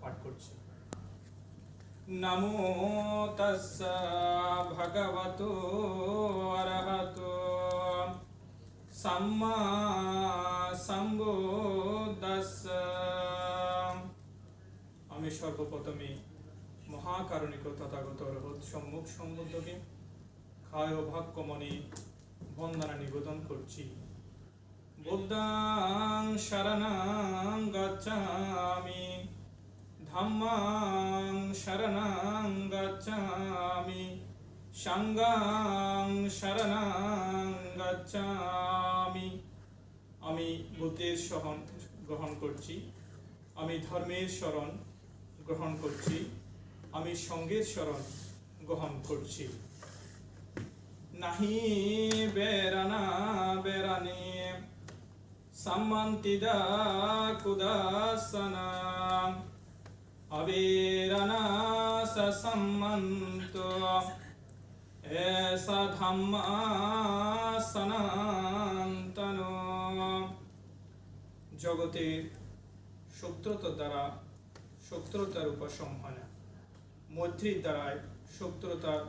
পাঠ করছি। নমো তস্য ভগবতো অরহতো সাম্মা সম্বুদ্ধস্য আমি সর্বপ্রথমে মহাকারণিক তথাগত রহত সম্মুখ সম্বুদ্ধকে খায় ভাগ্যমণি বন্দনা নিবেদন করছি। বুদ্ধাং শরণাং গচ্ছামি। ধম্মাং শরণাং গচ্ছামি সঙ্গাং শরণাং গচ্ছামি আমি বুদ্ধের শরণ গ্রহণ করছি। আমি ধর্মের শরণ গ্রহণ করছি। আমি সঙ্গের শরণ গ্রহণ করছি। নাহি বেরানা বেরানি। সম্মন্তিদা কুদাসনা। অবেরানা সসম্মন্ত এসা ধম্মা সনাতন জগতের শত্রুতার দ্বারা শত্রুতার উপশম হয় না মৈত্রীর দ্বারাই শত্রুতার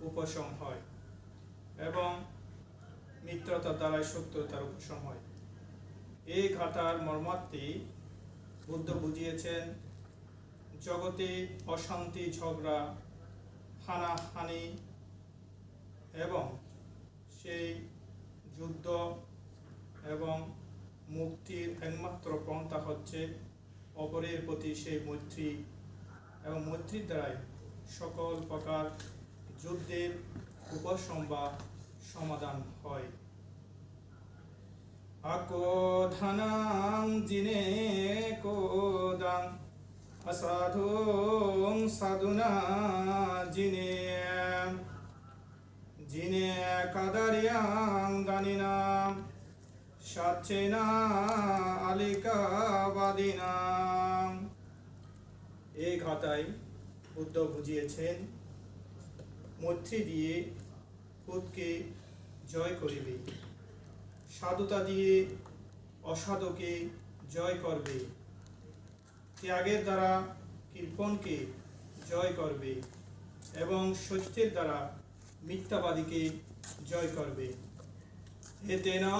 উপশম হয় এবং মিত্রতার দ্বারাই শত্রুতার উপশম হয়। এই ঘাটার মর্মার্থী বুদ্ধ বুঝিয়েছেন জগতে অশান্তি, ঝগড়া, হানাহানি এবং সেই যুদ্ধ এবং মুক্তির একমাত্র পন্থা হচ্ছে অপরের প্রতি সেই মৈত্রী এবং মৈত্রীর দ্বারাই সকল প্রকার যুদ্ধের উপশম বা সমাধান হয়। আকোধনাং জিনে অসাধুং সাধুনা জিনে জিনে কাদারিয়াং দানিনাম সাচ্ছেনা আলিকাবাদিনাম এই ঘাতায় বুদ্ধ বুঝিয়েছেন মৈত্রী দিয়ে ক্রোধকে জয় করিবে। সাধুতা দিয়ে অসাধুকে জয় করবে। ত্যাগের দ্বারা কৃপণকে জয় করবে এবং সত্যের দ্বারা মিথ্যাবাদীকে জয় করবে। এতে না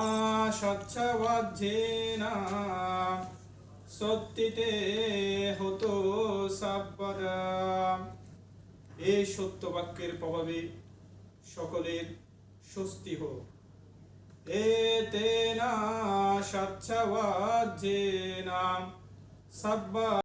স্বচ্ছবাধ্যেনা সত্যিতে হতো সাব্বাদা এই সত্য বাক্যের প্রভাবে সকলের স্বস্তি হোক। এতে না স্বচ্ছবাধ্যেনা ਸਭ